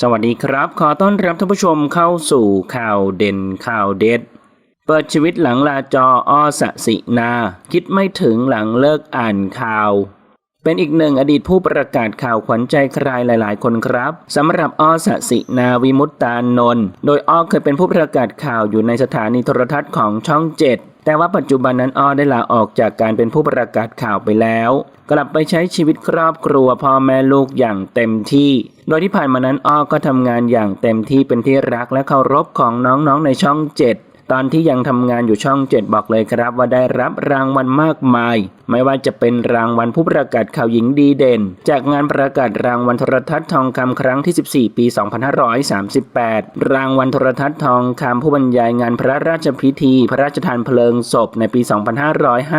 สวัสดีครับ ขอต้อนรับท่านผู้ชมเข้าสู่ข่าวเด่นข่าวเด็ด เปิดชีวิตหลังลาจออสสินา คิดไม่ถึงหลังเลิกอ่านข่าว เป็นอีกหนึ่งอดีตผู้ประกาศข่าวขวัญใจใครหลายๆ คนครับสำหรับออสสินาวิมุตตานนท์โดยอ้อเคยเป็นผู้ประกาศข่าวอยู่ในสถานีโทรทัศน์ของช่องเจ็ด แต่ว่าปัจจุบันนั้นอ้อได้ลาออกจากการเป็นผู้ประกาศข่าวไปแล้ว กลับไปใช้ชีวิตครอบครัวพ่อแม่ลูกอย่างเต็มที่ โดยที่ผ่านมานั้นอ้อก็ทำงานอย่างเต็มที่เป็นที่รักและเคารพของน้องๆในช่องเจ็ด ตอนที่ยังทำงานอยู่ช่องเจ็ดบอกเลยครับ ว่าได้รับรางวัลมากมาย ไม่ว่าจะเป็นรางวัลผู้ประกาศข่าวหญิงดีเด่น จากงานประกาศรางวัลโทรทัศน์ทองคำครั้งที่ 14 ปี 2538 รางวัลโทรทัศน์ทองคำผู้บรรยายงานพระราชพิธี พระราชทานเพลิงศพในปี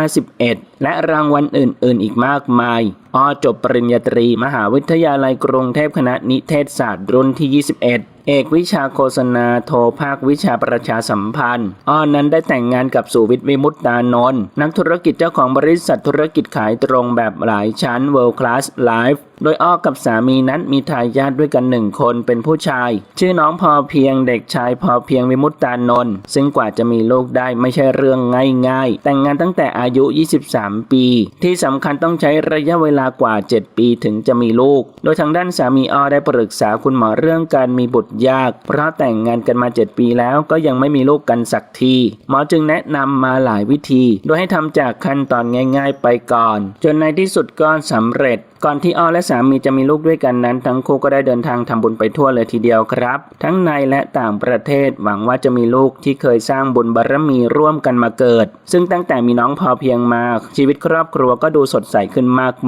2551 และรางวัลอื่น ๆ อีกมากมาย อ้อจบปริญญาตรี มหาวิทยาลัยกรุงเทพคณะนิเทศศาสตร์รุ่นที่ 21เอกวิชาโฆษณาโทภาควิชาประชาสัมพันธ์ อ้อนั้นได้แต่งงานกับสุวิทย์วิมุตตานนท์นักธุรกิจเจ้าของบริษัทธุรกิจขายตรงแบบหลายชั้น World Class Life โดยอ้อกับสามีนั้นมีทายาทด้วยกันหนึ่งคนเป็นผู้ชาย ชื่อน้องพอเพียงเด็กชายพอเพียงวิมุตตานนท์ซึ่งกว่าจะมีลูกได้ไม่ใช่เรื่องง่ายๆ แต่งงานตั้งแต่อายุ 23 ปี ที่สำคัญต้องใช้ระยะเวลากว่า 7 ปีถึงจะมีลูก โดยทางด้านสามีอ้อได้ปรึกษาคุณหมอเรื่องการมีบุตรยาก เพราะแต่งงานกันมา 7 ปีแล้วก็ยังไม่มีลูกกันสักที หมอจึงแนะนำมาหลายวิธี โดยให้ทำจากขั้นตอนง่าย ๆ ไปก่อน จนในที่สุดก็สำเร็จก่อนที่อ้อและสามีจะมีลูกด้วยกันนั้น ทั้งคู่ก็ได้เดินทางทำบุญไปทั่วเลยทีเดียวครับ ทั้งในและต่างประเทศหวังว่าจะมีลูกที่เคยสร้างบุญบารมีร่วมกันมาเกิด ซึ่งตั้งแต่มีน้องพอเพียงมา ชีวิตครอบครัวก็ดูสดใสขึ้น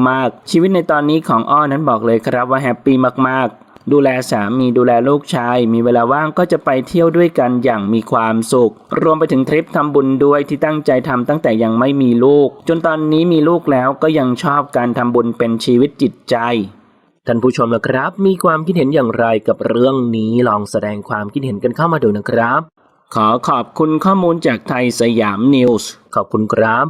มากๆ ชีวิตในตอนนี้ของอ้อนั้นบอกเลยครับว่าแฮปปี้มากๆ ดูแลสามีดูแลลูกชาย มีเวลาว่างก็จะไปเที่ยวด้วยกันอย่างมีความสุข รวมไปถึงทริปทำบุญด้วยที่ตั้งใจทำตั้งแต่ยังไม่มีลูก จนตอนนี้มีลูกแล้วก็ยังชอบการทำบุญเป็นชีวิตจิตใจท่านผู้ชมนะครับ มีความคิดเห็นอย่างไรกับเรื่องนี้ลองแสดงความคิดเห็นกันเข้ามาดูนะครับ ขอขอบคุณข้อมูลจากไทยสยามนิวส์ขอบคุณครับ